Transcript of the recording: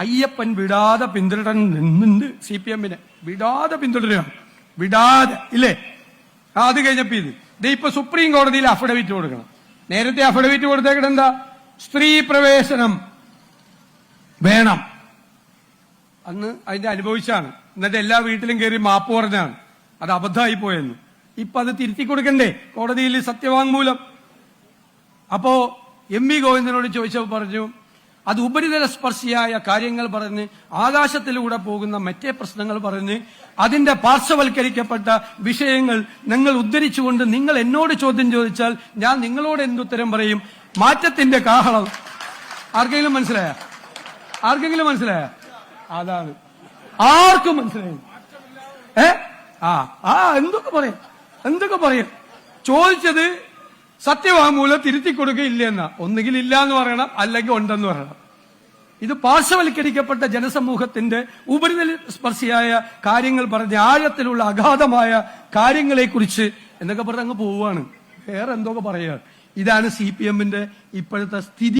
അയ്യപ്പൻ വിടാതെ പിന്തുടരാൻ നിന്നുണ്ട് സി പി എമ്മിനെ. വിടാതെ പിന്തുടരുകയാണ്. വിടാതെ ഇല്ലേ? അത് കഴിഞ്ഞപ്പോ ഇത്. ദേ ഇപ്പൊ സുപ്രീം കോടതിയിൽ അഫിഡവിറ്റ് കൊടുക്കണം. നേരത്തെ അഫിഡവിറ്റ് കൊടുത്തേക്കണം എന്താ? സ്ത്രീ പ്രവേശനം വേണം. അന്ന് അതിന്റെ അനുഭവിച്ചാണ്. എന്നിട്ട് എല്ലാ വീട്ടിലും കയറി മാപ്പ് പറഞ്ഞാണ്. അത് അബദ്ധമായി പോയെന്ന്. ഇപ്പൊ അത് തിരുത്തി കൊടുക്കണ്ടേ? കോടതിയിൽ സത്യവാങ്മൂലം. അപ്പോ എം വി ഗോവിന്ദനോട് ചോദിച്ചപ്പോൾ പറഞ്ഞു അത് ഉപരിതല സ്പർശിയായ കാര്യങ്ങൾ പറഞ്ഞ് ആകാശത്തിലൂടെ പോകുന്ന മറ്റേ പ്രശ്നങ്ങൾ പറഞ്ഞ് അതിന്റെ പാർശ്വവൽക്കരിക്കപ്പെട്ട വിഷയങ്ങൾ നിങ്ങൾ ഉദ്ധരിച്ചുകൊണ്ട് നിങ്ങൾ എന്നോട് ചോദ്യം ചോദിച്ചാൽ ഞാൻ നിങ്ങളോട് എന്തുത്തരം പറയും? മാറ്റത്തിന്റെ കാഹളം. ആർക്കെങ്കിലും മനസ്സിലായ? ആർക്കെങ്കിലും മനസ്സിലായ? അതാണ്. ആർക്കും മനസ്സിലായി. ഏ? ആ ആ എന്തൊക്കെ പറയും? എന്തൊക്കെ പറയും? ചോദിച്ചത് സത്യവാങ്മൂലം തിരുത്തി കൊടുക്കുകയില്ല എന്ന ഒന്നുകിൽ ഇല്ല എന്ന് പറയണം അല്ലെങ്കിൽ ഉണ്ടെന്ന് പറയണം. ഇത് പാർശ്വവൽക്കരിക്കപ്പെട്ട ജനസമൂഹത്തിന്റെ ഉപരിതല സ്പർശിയായ കാര്യങ്ങൾ പറഞ്ഞ ആഴത്തിലുള്ള അഗാധമായ കാര്യങ്ങളെ കുറിച്ച് എന്നൊക്കെ പറഞ്ഞ് അങ്ങ് പോവുകയാണ്. വേറെ എന്തൊക്കെ പറയുക ഇതാണ് സി പി എമ്മിന്റെ ഇപ്പോഴത്തെ സ്ഥിതി.